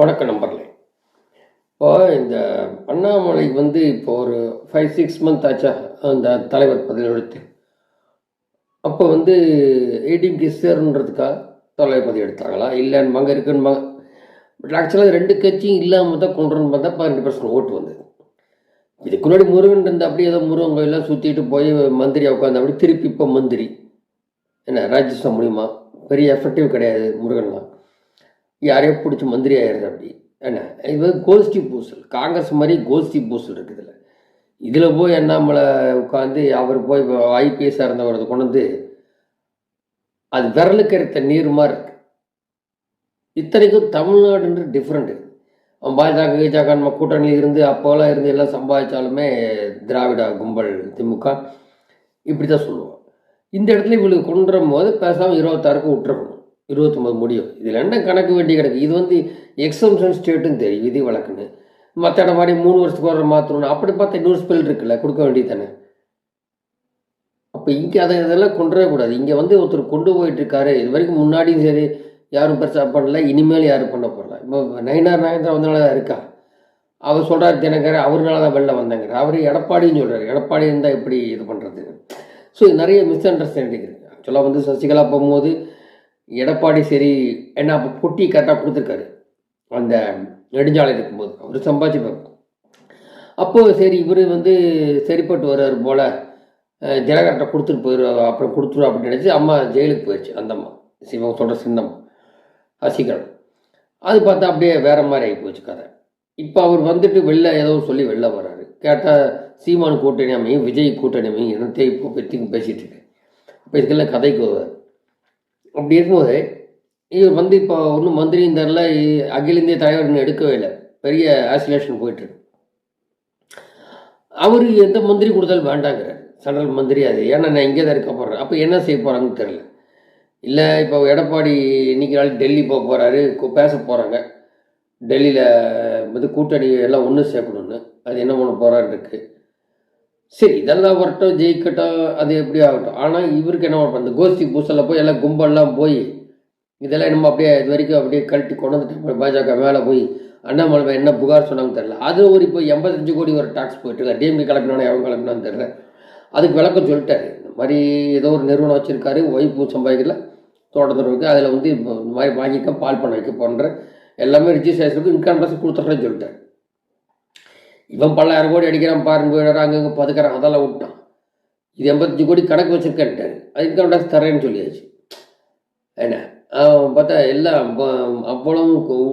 வணக்கம் நம்பர்லே. இப்போ இந்த அண்ணாமலை வந்து இப்போ ஒரு ஃபைவ் சிக்ஸ் மந்த் ஆச்சா அந்த தலைவர் பதவி எடுத்து. அப்போ வந்து ஏடிஎம்கே சேருன்றதுக்காக தலைவர் பதவி எடுத்தாங்களா? இல்லைன்னு மங்க இருக்குன்னு பட் ஆக்சுவலாக ரெண்டு கட்சியும் இல்லாமல் தான் கொண்டு பார்த்தா பன்னெண்டு பர்சன்ட் ஓட்டு வந்தது. இதுக்கு முன்னாடி முருகன் இருந்த அப்படியே ஏதோ முருகன் கோயிலாம் சுற்றிட்டு போய் மந்திரியாக உட்காந்து அப்படி திருப்பி இப்போ மந்திரி. என்ன ராஜ்யசபா மூலிமா பெரிய எஃபெக்டிவ் கிடையாது முருகன்லாம். யாரையோ பிடிச்சி மந்திரி ஆயிடுறது அப்படி. என்ன? இது கோஷ்டி பூசல். காங்கிரஸ் மாதிரி கோஷ்டி பூசல் இருக்குது இதில். இதில் போய் அண்ணாமலை உட்காந்து அவர் போய் ஐபிஎஸ்ஸாக இருந்தவரது கொண்டு வந்து அது விரலுக்கு எடுத்த நீர் மாதிரி இருக்கு. இத்தனைக்கும் தமிழ்நாடுன்ற டிஃப்ரெண்ட்டு அவன் பாஜக கீஜாக நம்ம கூட்டணியில் இருந்து அப்போலாம் இருந்து எல்லாம் சம்பாதிச்சாலுமே திராவிட கும்பல் திமுக இப்படி தான் சொல்லுவோம் இந்த இடத்துல இவங்களுக்கு கொண்டுரும் போது பேசாமல் இருபத்தாறுக்கு விட்டுருக்கணும் இருபத்தொம்பது முடியும். இதில் என்ன கணக்கு வேண்டி கிடக்கு? இது வந்து எக்ஸம்ஷன் ஸ்டேட்டுன்னு தெரியும் விதி வழக்குன்னு. மற்ற இடம் மாதிரி மூணு வருஷத்துக்கு ஒரு மாற்றணும் அப்படி பார்த்தா இன்னொரு ஸ்பெல் இருக்குல்ல கொடுக்க வேண்டியது தானே அப்போ இங்கே அதை இதெல்லாம் கொண்டு வரக்கூடாது இங்கே வந்து ஒருத்தர் கொண்டு போயிட்டு இருக்காரு இது வரைக்கும் முன்னாடியும் சரி யாரும் பெருசாக பண்ணல இனிமேல் யாரும் பண்ண போடல இப்போ நயினார் நாயந்திரா வந்தனால தான் இருக்கா? அவர் சொல்கிறார் தினகர் அவர்னால தான் வெளில வந்தாங்க அவர் எடப்பாடின்னு சொல்கிறார் எடப்பாடி இருந்தால் எப்படி இது பண்ணுறது ஸோ நிறைய மிஸ் அண்டர்ஸ்டாண்டிங் இருக்குது ஆக்சுவலாக வந்து சசிகலா போகும்போது எடப்பாடி சரி என்ன அப்போ பொட்டி கரெக்டாக கொடுத்துருக்காரு. அந்த நெடுஞ்சாலை இருக்கும்போது அவர் சம்பாதிச்சுப்பார் அப்போது சரி இவர் வந்து சரிப்பட்டு வர்றாரு போல் ஜனகர்கிட்ட கொடுத்துட்டு போயிடுவாங்க அப்புறம் கொடுத்துரும் அப்படின்னு நினச்சி அம்மா ஜெயிலுக்கு போயிடுச்சு அந்த அம்மா. சிவம் சொல்கிற சின்னம்மா சசிகலா அது பார்த்தா அப்படியே வேற மாதிரி ஆகி போச்சு கதை. இப்போ அவர் வந்துட்டு வெளில ஏதோ சொல்லி வெளில வர்றாரு. கேட்டால் சீமான் கூட்டணி அமையும் விஜய் கூட்டணி அமையும் என்னத்தையும் இப்போ பற்றி பேசிகிட்டு இருக்கு. இப்போ இதுக்கெல்லாம் கதைக்கு வருவார். அப்படி இருக்கும்போது இவர் வந்து இப்போ ஒன்றும் மந்திரியும் தரல அகில இந்திய தலைவர் இன்னும் எடுக்கவே இல்லை. பெரிய ஆசிலேஷன் போயிட்டுருக்கு. அவரு எந்த மந்திரி கொடுத்தாலும் வேண்டாங்கிறார். சென்ட்ரல் மந்திரி அது. ஏன்னா நான் இங்கே தான் இருக்க போகிறேன் அப்போ என்ன செய்ய போகிறாங்கன்னு தெரில இல்லை இப்போ எடப்பாடி இன்னைக்கு நாள் டெல்லி போக போகிறாரு பேச போகிறாங்க டெல்லியில் வந்து கூட்டணி எல்லாம் ஒன்று சேர்க்கணுன்னு அது என்ன பண்ண போகிறான்னு இருக்குது சரி இதெல்லாம் வரட்டும் ஜெயிக்கட்டும் அது எப்படி ஆகட்டும். ஆனால் இவருக்கு என்ன பண்ண அந்த கோஷ்டி பூசலில் போய் எல்லாம் கும்பல்லாம் போய் இதெல்லாம் நம்ம அப்படியே இது வரைக்கும் அப்படியே கழட்டி கொண்டு வந்துட்டு பாஜக மேலே போய் அண்ணாமலை என்ன புகார் சொன்னாங்கன்னு தெரில அது ஒரு இப்போ எண்பத்தஞ்சு கோடி ஒரு டாக்ஸ் போயிட்டு இருக்கா டிஎம்கே எவன் கிளம்பினான்னு தெரில அதுக்கு விளக்கம் சொல்லிட்டாரு. இந்த மாதிரி ஏதோ ஒரு நிறுவனம் வச்சுருக்காரு ஒய்ஃபு சம்பாதிக்கல தோட்டத்தில் இருக்குது அதில் வந்து இப்போ இந்த மாதிரி வாங்கிக்க பால் பண்ண வைக்க போன்ற எல்லாமே ரிஜிஸ்ட்ரேஷனுக்கு இன்கம் டேக்ஸ் கொடுத்துட்றேன்னு சொல்லிட்டாரு. இவன் பல்லாயிரம் கோடி அடிக்கிறான் பாருங்க அங்கங்கே பதுக்கிறான் அதெல்லாம் விட்டான். இது எண்பத்தஞ்சு கோடி கணக்கு வச்சுருக்கேன்ட்டாரு. அது இன்கம் டேக்ஸ் தரேன்னு சொல்லியாச்சு. என்ன? அவன் பார்த்தா எல்லாம் அவ்வளவும்